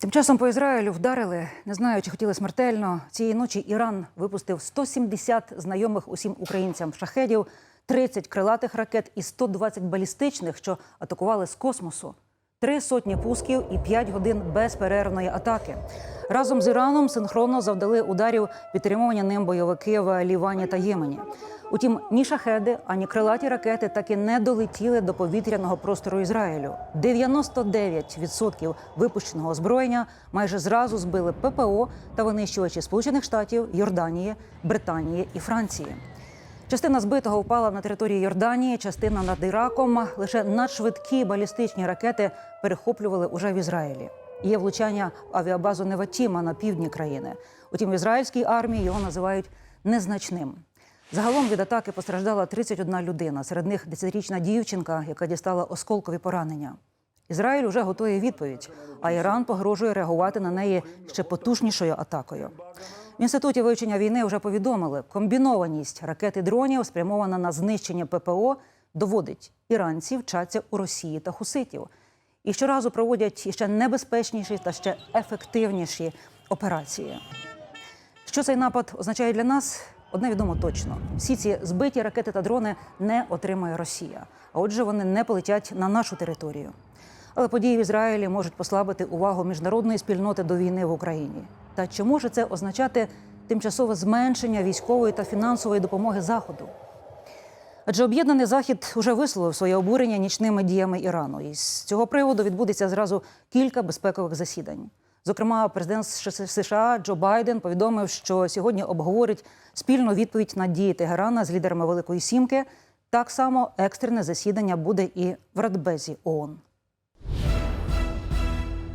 Тим часом по Ізраїлю вдарили, не знаю, чи хотіли смертельно. Цієї ночі Іран випустив 170 знайомих усім українцям шахедів, 30 крилатих ракет і 120 балістичних, що атакували з космосу. Три сотні пусків і 5 годин безперервної атаки. Разом з Іраном синхронно завдали ударів підтримування ним бойовики в Лівані та Ємені. Утім, ні шахеди, ані крилаті ракети так і не долетіли до повітряного простору Ізраїлю. 99% випущеного озброєння майже зразу збили ППО та винищувачі Сполучених Штатів, Йорданії, Британії і Франції. Частина збитого впала на території Йорданії, частина над Іраком. Лише надшвидкі балістичні ракети перехоплювали уже в Ізраїлі. Є влучання авіабазу Неватіма на півдні країни. Утім, в ізраїльській армії його називають незначним. Загалом від атаки постраждала 31 людина. Серед них 10-річна дівчинка, яка дістала осколкові поранення. Ізраїль уже готує відповідь, а Іран погрожує реагувати на неї ще потужнішою атакою. В інституті вивчення війни вже повідомили, комбінованість ракет і дронів, спрямована на знищення ППО, доводить іранці вчаться у Росії та хуситів. І щоразу проводять іще небезпечніші та ще ефективніші операції. Що цей напад означає для нас? Одне відомо точно: всі ці збиті ракети та дрони не отримає Росія. А отже, вони не полетять на нашу територію. Але події в Ізраїлі можуть послабити увагу міжнародної спільноти до війни в Україні. Та чи може це означати тимчасове зменшення військової та фінансової допомоги Заходу? Адже об'єднаний захід уже висловив своє обурення нічними діями Ірану. І з цього приводу відбудеться зразу кілька безпекових засідань. Зокрема, президент США Джо Байден повідомив, що сьогодні обговорить спільну відповідь на дії Тегерана з лідерами Великої Сімки. Так само екстрене засідання буде і в Радбезі ООН.